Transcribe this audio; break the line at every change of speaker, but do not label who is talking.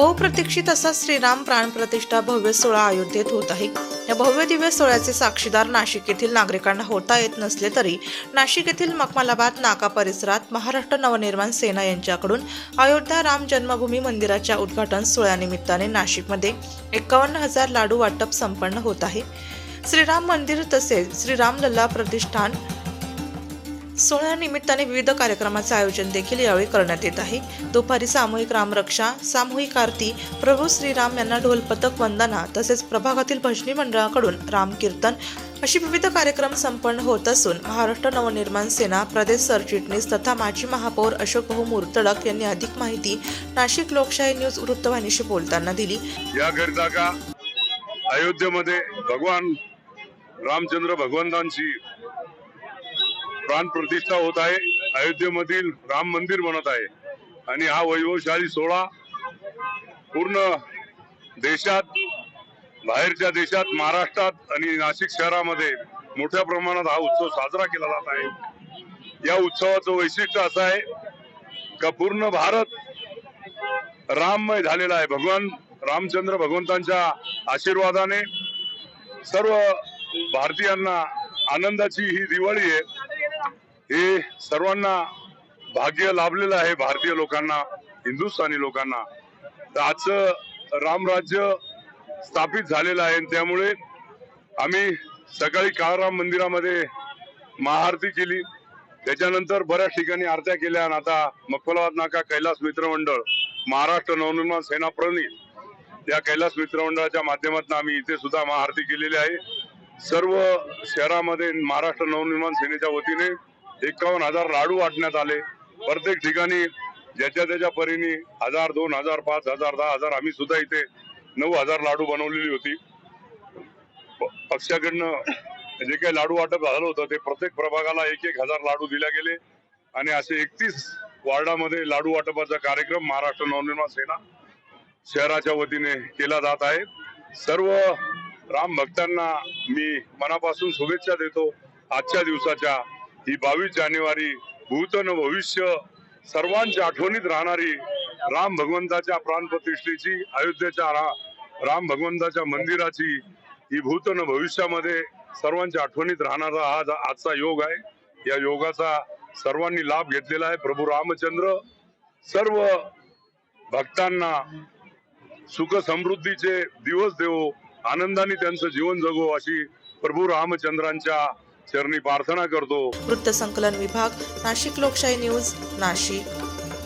बहुप्रतीक्षित असा श्रीराम प्राणप्रतिष्ठा भव्य सोहळा अयोध्येत होत आहे. या भव्य दिव्य सोहळ्याचे साक्षीदार नाशिक येथील नागरिकांना होता येत नसले तरी नाशिक येथील मखमालाबाद नाका परिसरात महाराष्ट्र नवनिर्माण सेना यांच्याकडून अयोध्या राम जन्मभूमी मंदिराच्या उद्घाटन सोहळ्यानिमित्ताने नाशिकमध्ये एकावन्न हजार लाडू वाटप संपन्न होत आहे. श्रीराम मंदिर तसेच श्रीराम लल्ला प्रतिष्ठान सोहळ्यानिमित्ताने विविध कार्यक्रमाचे आयोजन देखील यावेळी करण्यात येत आहे. दुपारी सामूहिक रामरक्षा सामूहिक आरती प्रभू श्रीराम यांना ढोलपथक वंदना तसेच प्रभागातील भजनी मंडळाकडून रामकीर्तन अशी विविध कार्यक्रम संपन्न होत असून महाराष्ट्र नवनिर्माण सेना प्रदेश सरचिटणीस तथा माजी महापौर अशोक भाऊ मुर्तडक यांनी अधिक माहिती नाशिक लोकशाही न्यूज वृत्तवाहिनीशी बोलताना दिली.
याकरिता का अयोध्येमध्ये भगवान रामचंद्र भगवंतांची प्राण प्रतिष्ठा होत आहे. अयोध्येमधील राम मंदिर बनत आहे. आणि हा वैभवशाली सोहळा पूर्ण देशात बाहेरच्या देशात महाराष्ट्रात आणि नाशिक शहरामध्ये मोठ्या प्रमाणात हा उत्सव साजरा केला जात आहे. या उत्सवाचं वैशिष्ट्य असं आहे का पूर्ण भारत राममय झालेला आहे. भगवान रामचंद्र भगवंतांच्या आशीर्वादाने सर्व भारतीयांना आनंदाची ही दिवाळी आहे. हे सर्वांना भाग्य लाभलेलं आहे भारतीय लोकांना हिंदुस्थानी लोकांना. तर आजचं रामराज्य स्थापित झालेलं आहे त्यामुळे आम्ही सकाळी काळाराम मंदिरामध्ये महाआरती केली. त्याच्यानंतर बऱ्याच ठिकाणी आरत्या केल्या आणि आता मक्कलवाद नाका कैलास मित्रमंडळ महाराष्ट्र नवनिर्माण सेना प्रणित या कैलास मित्रमंडळाच्या माध्यमातून आम्ही इथे सुद्धा महाआरती केलेली आहे. सर्व शहरामध्ये महाराष्ट्र नवनिर्माण सेनेच्या वतीने एकावन्न हजार लाडू वाटण्यात आले. प्रत्येक ठिकाणी ज्याच्या त्याच्या परीने हजार दोन हजार पाच हजार दहा हजार आम्ही सुद्धा इथे नऊ हजार लाडू बनवलेली होती. पक्षाकडनं जे काही लाडू वाटप झालं होतं ते प्रत्येक प्रभागाला एक एक हजार लाडू दिल्या गेले आणि असे एकतीस वार्डामध्ये लाडू वाटपाचा कार्यक्रम महाराष्ट्र नवनिर्माण सेना शहराच्या वतीने केला जात आहे. सर्व राम भक्तांना मी मनापासून शुभेच्छा देतो. आजच्या दिवसाच्या ही बावीस जानेवारी भूतन भविष्य सर्वांच्या आठवणीत राहणारी राम भगवंताच्या प्राणप्रतिष्ठेची अयोध्येच्या रा, राम भगवंताच्या मंदिराची ही भूतन भविष्यामध्ये सर्वांच्या आठवणीत राहणारा हा आजचा योग आहे. या योगाचा सर्वांनी लाभ घेतलेला आहे. प्रभू रामचंद्र सर्व भक्तांना सुख समृद्धीचे दिवस देवो. आनंदाने त्यांचं जीवन जगो अशी प्रभू रामचंद्रांच्या चरणी प्रार्थना करतो.
वृत्तसंकलन विभाग नाशिक लोकशाही न्यूज नाशिक.